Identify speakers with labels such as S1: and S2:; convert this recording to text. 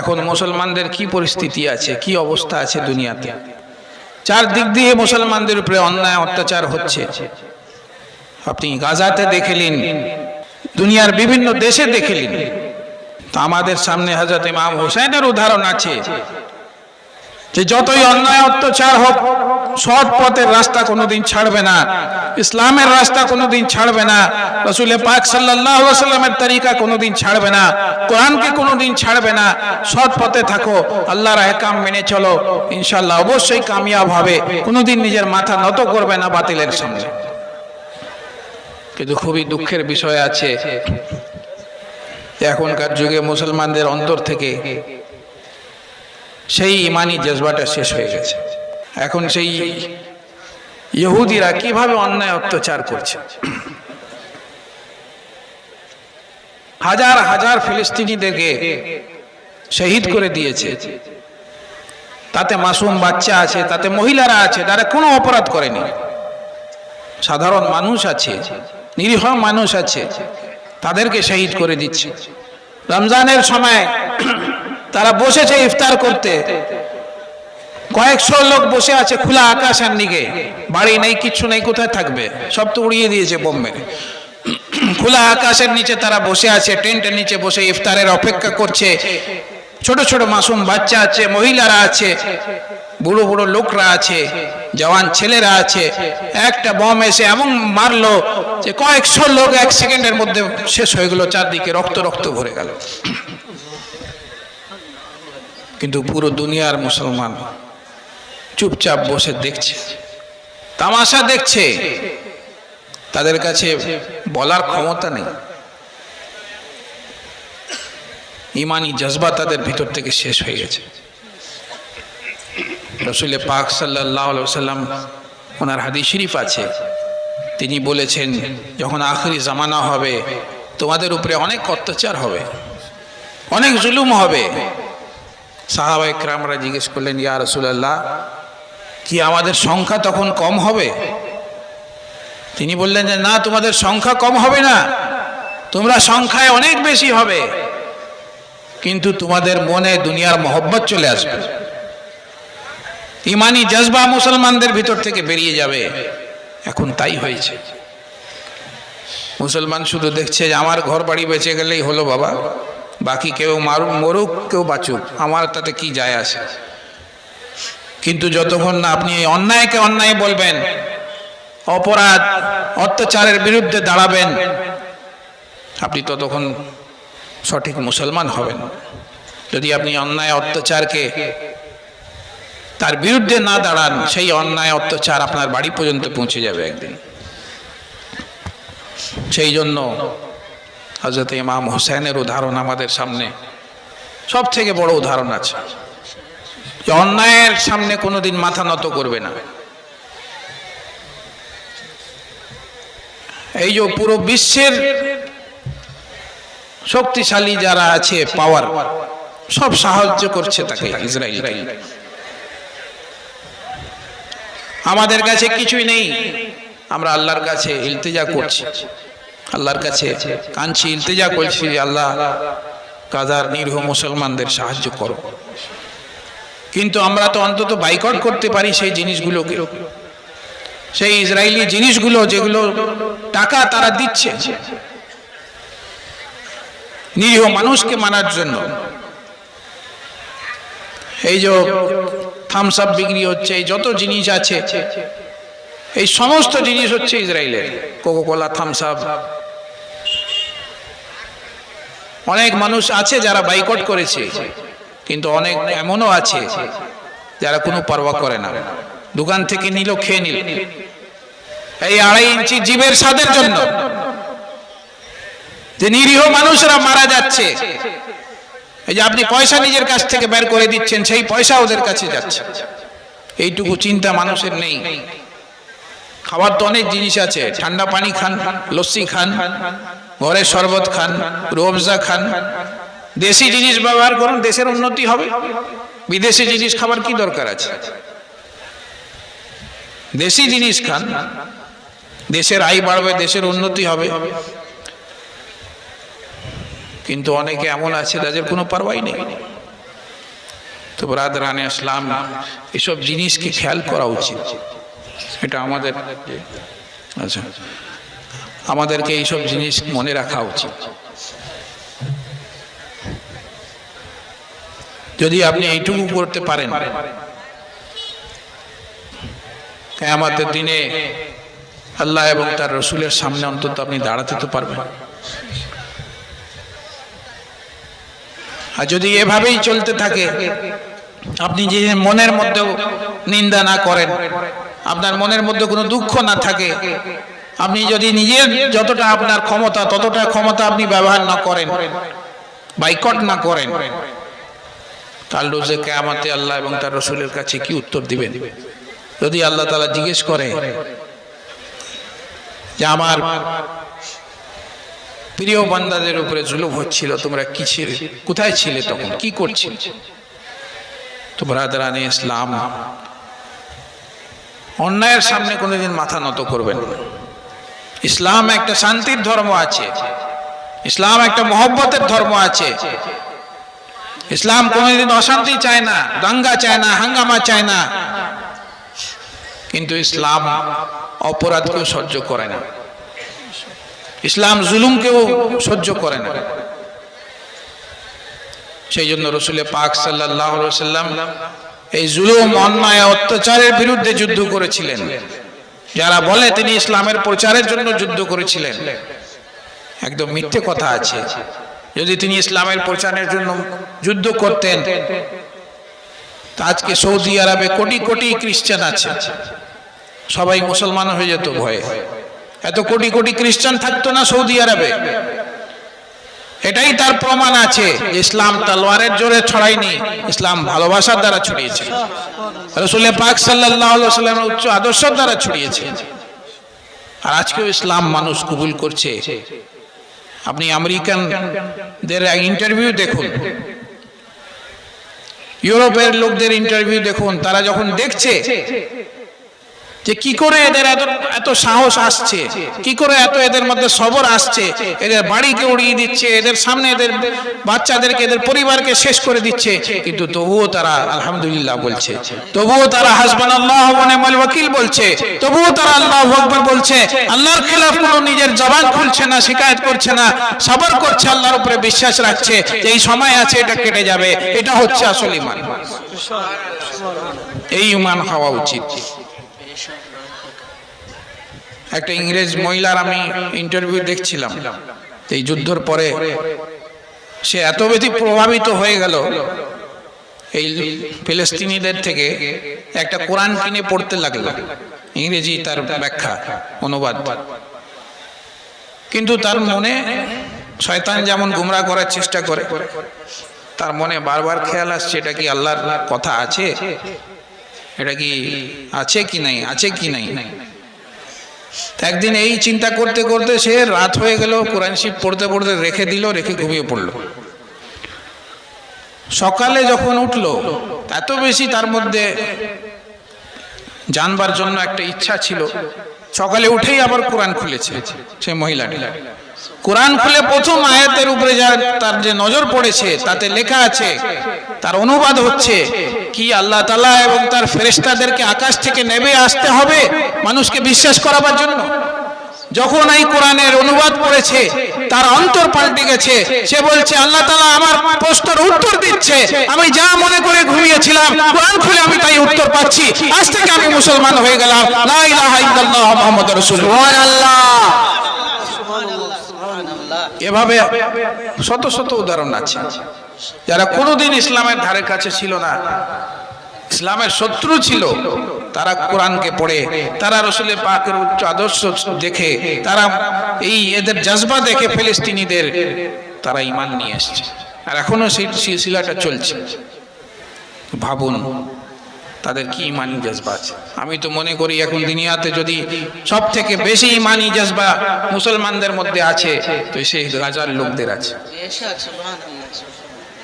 S1: এখন মুসলমানদের কি পরিস্থিতি আছে, কি অবস্থা আছে দুনিয়াতে? চারদিক দিয়ে মুসলমানদের উপরে অন্যায়, অত্যাচার হচ্ছে। আপনি গাজাতে দেখেলেন দুনিয়ার বিভিন্ন দেশে দেখেলেন তা আমাদের সামনে হাজরত ইমাম হোসেনের উদাহরণ আছে যে যতই অন্যায়, অত্যাচার হোক সৎ পথের রাস্তা কোনোদিন ছাড়বে না। ইসলামের রাস্তা কোনোদিন ছাড়বে না। রসুল পাক সাল্লাহ সাল্লামের তরিকা কোনোদিন ছাড়বে না। কোরআনকে কোনোদিন ছাড়বে না। সৎ পথে থাকো। আল্লাহর একাম মেনে চলো। ইনশাল্লাহ অবশ্যই কামিয়াব হবে। কোনোদিন নিজের মাথা নত করবে না বাতিলের সামনে। কিন্তু খুবই দুঃখের বিষয় আছে। এখনকার যুগে মুসলমানদের অন্তর থেকে সেই ইমানি জজবাটা শেষ হয়ে গেছে। এখন সেই ইহুদিরা কীভাবে অন্যায় অত্যাচার করছে? হাজার হাজার ফিলিস্তিনিদেরকে শহীদ করে দিয়েছে। তাতে মাসুম বাচ্চা আছে, তাতে মহিলারা আছে, তারা কোনো অপরাধ করেনি। সাধারণ মানুষ আছে, নিরীহ মানুষ আছে, তাদেরকে শহীদ করে দিচ্ছে। রমজানের সময় তারা বসেছে ইফতার করতে। কয়েকশো লোক বসে আছে খোলা আকাশের দিকে বাড়ি নেই, কিচ্ছু নেই, কোথায় থাকবে? সব তো উড়িয়ে দিয়েছে বোম মেরে খোলা আকাশের নিচে তারা বসে আছে, টেন্টের নিচে বসে ইফতারের অপেক্ষা করছে। ছোট ছোট মাসুম বাচ্চা আছে, মহিলারা আছে, বুড়ো বুড়ো লোকরা আছে, জওয়ান ছেলেরা আছে। একটা বম এসে এমন মারলো যে কয়েকশো লোক এক সেকেন্ডের মধ্যে শেষ হয়ে গেল, চারদিকে রক্ত রক্ত ভরে গেল। কিন্তু পুরো দুনিয়ার মুসলমান চুপচাপ বসে দেখছে, তামাশা দেখছে, তাদের কাছে বলার ক্ষমতা নেই। ইমানি জজবা তাদের ভিতর থেকে শেষ হয়ে গেছে। রসুল পাক সাল্লাহ সাল্লাম ওনার হাদি শরীফ আছে, তিনি বলেছেন, যখন আখরি জামানা হবে, তোমাদের উপরে অনেক অত্যাচার হবে, অনেক জুলুম হবে। সাহাবা ইকরামরা জিজ্ঞেস করলেন, ইয়া রসুলাল্লাহ কি আমাদের সংখ্যা তখন কম হবে? তিনি বললেন যে, না, তোমাদের সংখ্যা কম হবে না। তোমরা সংখ্যায় অনেক বেশি হবে। কিন্তু তোমাদের মনে দুনিয়ার মহব্বত চলে আসবে। ইমানি জজবা মুসলমানদের ভিতর থেকে বেরিয়ে যাবে। এখন তাই হয়েছে। মুসলমান শুধু দেখছে যে, আমার ঘর বাড়ি বেঁচে গেলেই হলো বাবা। বাকি কেউ মারুক, মরুক, কেউ বাঁচুক। আমার তাতে কি যায় আসে কিন্তু যতক্ষণ না আপনি এই অন্যায়কে অন্যায় বলবেন, অপরাধ, অত্যাচারের বিরুদ্ধে দাঁড়াবেন, আপনি ততক্ষণ সঠিক মুসলমান হবেন। যদি আপনি অন্যায় অত্যাচারকে তার বিরুদ্ধে না দাঁড়ান, সেই অন্যায় অত্যাচার আপনার বাড়ি পর্যন্ত পৌঁছে যাবে একদিন। সেই জন্য হজরত ইমাম হোসেনের উদাহরণ আমাদের সামনে সব থেকে বড় উদাহরণ আছে। অন্যায়ের সামনে কোনোদিন মাথা নত করবে না। এই যে পুরো বিশ্বের শক্তিশালী যারা আছে পাওয়ার সব সাহায্য করছে তাকে ইসরায়েল। আমাদের কাছে কিছুই নেই। আমরা আল্লাহর কাছে ইলতেজা করছি। আল্লাহর কাছে কাঁদছি, ইলতেজা করছি আল্লাহ কাজার নিরীহ মুসলমানদের সাহায্য করো। কিন্তু আমরা তো অন্তত বাইকট করতে পারি সেই জিনিসগুলোকে। সেই ইসরায়েলি জিনিসগুলো যেগুলো টাকা তারা দিচ্ছে নিরীহ মানুষকে মানার জন্য। এই যে থামস আপ বিক্রি হচ্ছে, এই যত জিনিস আছে, এই সমস্ত জিনিস হচ্ছে ইসরায়েলের। কোকোকোলা থামস আপ অনেক মানুষ আছে যারা বাইকট করেছে। কিন্তু অনেক এমনও আছে যারা কোনো পরোয়া করে না। দোকান থেকে নিল, খেয়ে নিল। এই আড়াই ইঞ্চি জীবের স্বাদের জন্য। যে নিরীহ মানুষরা মারা যাচ্ছে। এই যে আপনি পয়সা নিজের কাছ থেকে বের করে দিচ্ছেন, সেই পয়সা ওদের কাছে যাচ্ছে। এইটুকু চিন্তা মানুষের নেই। খাবার তো অনেক জিনিস আছে। ঠান্ডা পানি খান, লস্যি খান, ঘরের শরবত খান, রোবজা খান দেশি জিনিস ব্যবহার করুন, দেশের উন্নতি হবে। বিদেশি জিনিস খাবার কি দরকার আছে? দেশি জিনিস খান, দেশের আয় বাড়বে, দেশের উন্নতি হবে। কিন্তু অনেকে এমন আছে তাদের কোনো পারবাই নেই। তো ব্রাদরানে ইসলাম এসব জিনিসকে খেয়াল করা উচিত। এটা আমাদের আচ্ছা আমাদেরকে এইসব জিনিস মনে রাখা উচিত। যদি আপনি এইটুকু করতে পারেন। আমাদের দিনে আল্লাহ এবং তার রসুলের সামনে অন্তত আপনি দাঁড়াতে তো পারবেন। আর যদি এভাবেই চলতে থাকে, আপনি যে মনের মধ্যেও নিন্দা না করেন, আপনার মনের মধ্যে কোনো দুঃখ না থাকে, আপনি যদি নিজের যতটা আপনার ক্ষমতা, ততটা ক্ষমতা আপনি ব্যবহার না করেন, বাইকট না করেন কাল রোজে কেয়ামাতে আল্লাহ এবং তার রসুলের কাছে কি উত্তর দিবেন? যদি আল্লাহ তালা জিজ্ঞেস করে যে আমার প্রিয় বান্দাদের উপরে জুলুম হচ্ছিল, তোমরা কি ছিলে? কোথায় ছিলে তখন? কি করছিলে? তো ব্রাদারানি ইসলাম, অন্যায়ের সামনে কোনোদিন মাথা নত করবেন। ইসলাম একটা শান্তির ধর্ম আছে। ইসলাম একটা মহব্বতের ধর্ম আছে। ইসলাম কোনোদিন অশান্তি চায় না দাঙ্গা চায় না, হাঙ্গামা চায় না। কিন্তু ইসলাম অপরাধকেও সহ্য করে না। ইসলাম জুলুমকেও সহ্য করে না। সেই জন্য রসুলের পাক সাল্লাহ সাল্লাম এই জুলুম, অন্যায়, অত্যাচারের বিরুদ্ধে যুদ্ধ করেছিলেন। যারা বলে তিনি ইসলামের প্রচারের জন্য যুদ্ধ করেছিলেন। একদম মিথ্যে কথা আছে। যদি তিনি ইসলামের প্রচারের জন্য যুদ্ধ করতেন আজকে সৌদি আরবে কোটি কোটি খ্রিস্টান আছে। সবাই মুসলমান হয়ে যেত ভয়ে। এত কোটি কোটি খ্রিস্টান থাকতো না সৌদি আরবে। এটাই তার প্রমাণ আছে ইসলাম তলোয়ারের জোরে ছড়ায়নি, ইসলাম ভালোবাসার দ্বারা ছড়িয়েছে। রসুলের পাক সাল্লাহ সাল্লামের উচ্চ আদর্শের দ্বারা ছড়িয়েছে। আর আজকেও ইসলাম মানুষ কবুল করছে। আপনি আমেরিকানদের ইন্টারভিউ দেখুন। ইউরোপের লোকদের ইন্টারভিউ দেখুন। তারা যখন দেখছে যে কি করে এদের এত এত সাহস আসছে? কি করে এত এদের মধ্যে সবর আসছে? এদের বাড়িকে উড়িয়ে দিচ্ছে, এদের সামনে এদের বাচ্চাদেরকে, এদের পরিবারকে শেষ করে দিচ্ছে। কিন্তু তবুও তারা আলহামদুলিল্লাহ বলছে, তবুও তারা হাসবান আল্লাহ ওয়াকিল বলছে, তবুও তারা আল্লাহ আকবর বলছে, আল্লাহর খেলাফ কোনো নিজের জবান খুলছে না, শিকায়ত করছে না, সবর করছে, আল্লাহর উপরে বিশ্বাস রাখছে যে এই সময় আছে, এটা কেটে যাবে, এটা হচ্ছে আসল ইমান। এই ইমান হওয়া উচিত। একটা ইংরেজ মহিলার আমি ইন্টারভিউ দেখছিলাম। এই যুদ্ধর পরে সে এত বেশি প্রভাবিত হয়ে গেল এই ফিলিস্তিনিদের থেকে, একটা কোরআন কিনে পড়তে লাগল। ইংরেজি তার ব্যাখ্যা, অনুবাদ। কিন্তু তার মনে শয়তান যেমন গুমরা করার চেষ্টা করে, তার মনে বারবার খেয়াল আসছে, এটা কি আল্লাহর কথা আছে? এটা কি আছে কি নাই? আছে কি নাই? একদিন এই চিন্তা করতে করতে সে রাত হয়ে গেল, কোরআন শিব পড়তে পড়তে রেখে দিল, রেখে ঘুমিয়ে পড়ল। সকালে যখন উঠল, এত বেশি তার মধ্যে জানবার জন্য একটা ইচ্ছা ছিল। সকালে উঠেই আবার কোরআন খুলেছে সে মহিলাটি। কোরআন খুলে প্রথম আয়াতের উপরে যা তার যে নজর পড়েছে, তাতে লেখা আছে, তার অনুবাদ হচ্ছে, কি আল্লাহ তালা এবং তার ফেরেস্তাদেরকে আকাশ থেকে নেবে, আসতে হবে মানুষকে বিশ্বাস করাবার জন্য। যখন এই কোরআনের অনুবাদ পড়েছে, তার অন্তর পাল্টে গেছে, সে বলছে, আল্লাহ তালা আমার প্রশ্নের উত্তর দিচ্ছে, আমি যা মনে করে ঘুমিয়েছিলাম, কোরআন খুলে আমি তাই উত্তর পাচ্ছি, আজ থেকে আমি মুসলমান হয়ে গেলাম। লা রাসূলুল্লাহ। এভাবে শত শত উদাহরণ আছে। যারা কোনোদিন ইসলামের ধারে কাছে ছিল না, ইসলামের শত্রু ছিল, তারা কোরআনকে পড়ে, তারা রসুলের পাকের উচ্চ আদর্শ দেখে, তারা এই এদের জজবা দেখে ফিলিস্তিনিদের, তারা ইমান নিয়ে আসছে আর এখনও সেই সিলসিলাটা চলছে। ভাবুন তাদের কি ইমানি জজবা আছে? আমি তো মনে করি এখন দুনিয়াতে যদি সব থেকে বেশি ইমানি জজবা মুসলমানদের মধ্যে আছে, তো সেই রাজার লোকদের আছে।